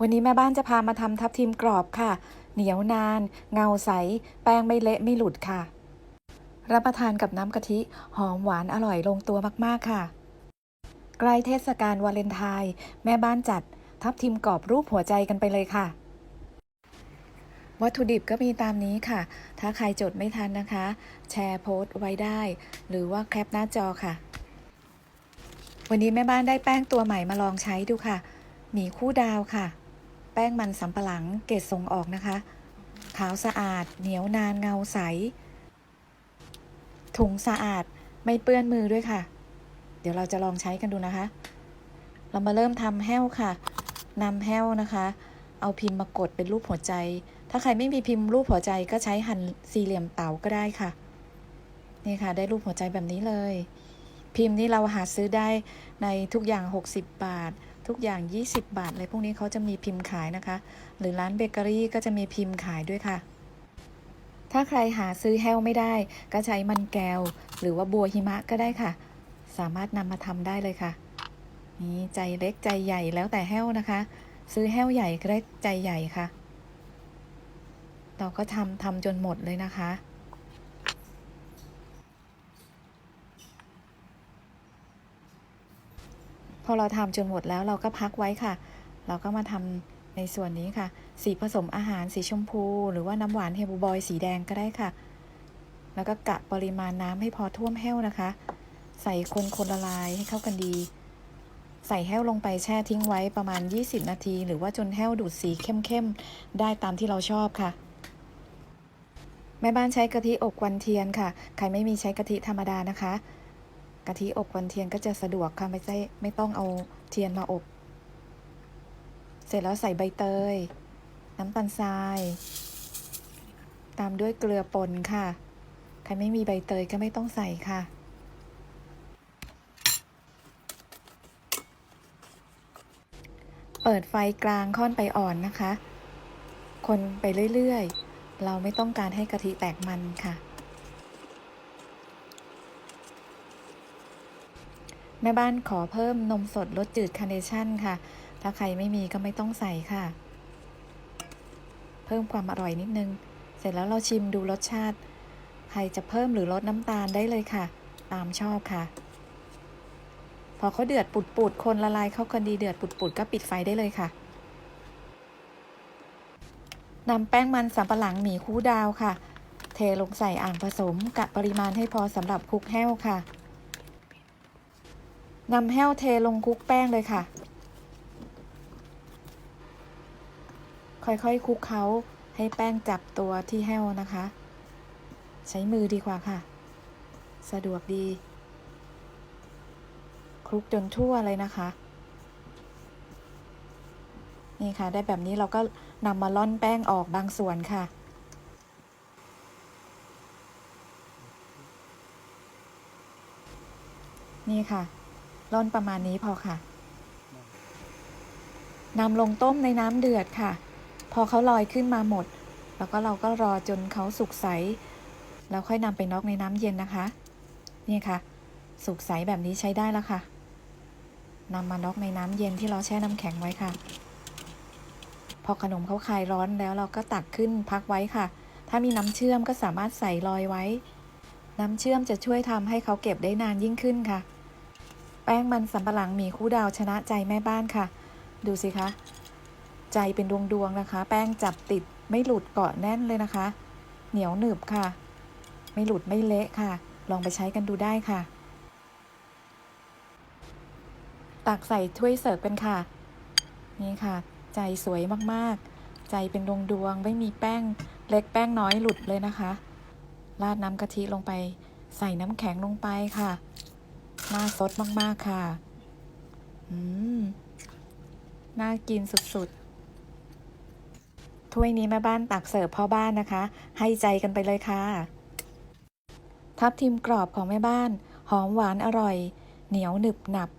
วันนี้แม่บ้านจะพามาทำทับทิมกรอบค่ะ เหนียวนาน เงาใส แป้งไม่เละไม่หลุดค่ะ รับประทานกับน้ำกะทิ หอมหวานอร่อยลงตัวมากๆค่ะ ใกล้เทศกาลวาเลนไทน์แม่บ้านจัด ทับทิมกรอบรูปหัวใจกันไปเลยค่ะ วัตถุดิบก็มีตามนี้ค่ะ ถ้าใครจดไม่ทันนะคะ แชร์โพสต์ไว้ได้ หรือว่าแคปหน้าจอค่ะ วันนี้แม่บ้านได้แป้งตัวใหม่มาลองใช้ดูค่ะ หมีคู่ดาวค่ะ แป้งมันสำปะหลังเกรดส่งออกนะคะ ขาวสะอาด เหนียวนานเงาใส ถุงสะอาดไม่เปื้อนมือด้วยค่ะ เดี๋ยวเราจะลองใช้กันดูนะคะ เรามาเริ่มทำแห้วค่ะนำแห้วนะคะ เอาพิมพ์มากดเป็นรูปหัวใจ ถ้าใครไม่มีพิมพ์รูปหัวใจก็ใช้หั่นสี่เหลี่ยมเต๋าก็ได้ค่ะ นี่ค่ะ ได้รูปหัวใจแบบนี้เลย พิมพ์นี้เราหาซื้อได้ในทุกอย่าง 60 บาท ทุกอย่าง 20 บาทเลยพวกนี้เขาจะมีพิมพ์ขายนะคะ หรือร้านเบเกอรี่ก็จะมีพิมพ์ขายด้วยค่ะ ถ้าใครหาซื้อแห้วไม่ได้ ก็ใช้มันแก้ว หรือว่าบัวหิมะก็ได้ค่ะ สามารถนำมาทำได้เลยค่ะ นี่ใจเล็กใจใหญ่แล้วแต่แห้วนะคะ ซื้อแห้วใหญ่ก็ได้ใจใหญ่ค่ะ เราก็ทำทำจนหมดเลยนะคะ พอเราทำจนหมดแล้วเราก็พักไว้ค่ะ เราก็มาทำในส่วนนี้ค่ะ สีผสมอาหารสีชมพู หรือว่าน้ำหวานเฮบูบอยสีแดงก็ได้ค่ะ แล้วก็กะปริมาณน้ำให้พอท่วมแห้วนะคะ ใส่คนคนละลายให้เข้ากันดี ใส่แห้วลงไปแช่ทิ้งไว้ประมาณ 20 นาที หรือว่าจนแห้วดูดสีเข้มๆได้ตามที่เราชอบค่ะแม่บ้านใช้กะทิอบกวันเทียนค่ะ ใครไม่มีใช้กะทิธรรมดานะคะ กะทิอบกวันเทียนก็จะสะดวกค่ะไม่ใช่ไม่ต้องเอาเทียนมาอบ เสร็จแล้วใส่ใบเตย น้ำตาลทราย ตามด้วยเกลือป่นค่ะ ใครไม่มีใบเตยก็ไม่ต้องใส่ค่ะเปิดไฟกลางค่อนไปอ่อนนะคะ คนไปเรื่อย ๆ เราไม่ต้องการให้กะทิแตกมันค่ะ ม่บ้านขอเพิ่มนมสดรสจืดคาร์เนชั่นค่ะ ถ้าใครไม่มีก็ไม่ต้องใส่ค่ะ เพิ่มความอร่อยนิดนึง เสร็จแล้วเราชิมดูรสชาติ ใครจะเพิ่มหรือลดน้ำตาลได้เลยค่ะ ตามชอบค่ะ พอเขาเดือดปุดๆคนละลายเข้ากันดีเดือดปุดๆก็ปิดไฟได้เลยค่ะนำแป้งมันสำปะหลังหมีคู่ดาวค่ะ เทลงใส่อ่างผสมกะปริมาณให้พอสำหรับคลุกแห้วค่ะ นำแห้วเทลงคลุกแป้งเลยค่ะ ค่อยๆคลุกเขาให้แป้งจับตัวที่แห้วนะคะ ใช้มือดีกว่าค่ะ สะดวกดี คลุกจนทั่วเลยนะคะ นี่ค่ะ ได้แบบนี้เราก็นำมาล่อนแป้งออกบางส่วนค่ะนี่ค่ะ ร่อนประมาณนี้พอค่ะนำลงต้มในน้ำเดือดค่ะ พอเขาลอยขึ้นมาหมด แล้วก็เราก็รอจนเขาสุกใส แล้วค่อยนำไปน็อกในน้ำเย็นนะคะ นี่ค่ะ สุกใสแบบนี้ใช้ได้แล้วค่ะนำมาน็อกในน้ำเย็นที่เราแช่น้ำแข็งไว้ค่ะ พอขนมเขาคลายร้อนแล้วเราก็ตักขึ้นพักไว้ค่ะ ถ้ามีน้ำเชื่อมก็สามารถใส่ลอยไว้ น้ำเชื่อมจะช่วยทำให้เขาเก็บได้นานยิ่งขึ้นค่ะ แป้งมันสำปะหลังหมีคู่ดาวชนะใจแม่บ้านค่ะ ดูสิคะ ใจเป็นดวงๆนะคะ แป้งจับติดไม่หลุดเกาะแน่นเลยนะคะ เหนียวหนึบค่ะ ไม่หลุดไม่เละค่ะ ลองไปใช้กันดูได้ค่ะ ตักใส่ถ้วยเสิร์ฟกันค่ะ นี่ค่ะ ใจสวยมากๆ ใจเป็นดวงดวงๆไม่มีแป้งเล็กแป้งน้อยหลุดเลยนะคะ ราดน้ำกะทิลงไป ใส่น้ำแข็งลงไปค่ะ น่าซดมาก ๆ ค่ะ อืม น่ากินสุด ๆ ถ้วยนี้แม่บ้านตักเสิร์ฟพ่อบ้านนะคะ ให้ใจกันไปเลยค่ะ ทับทิมกรอบของแม่บ้าน หอมหวานอร่อย เหนียวหนึบหนับ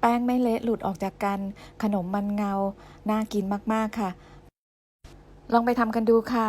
แป้งไม่เละหลุดออกจากกัน ขนมมันเงา น่ากินมาก ๆ ค่ะ ลองไปทำกันดูค่ะ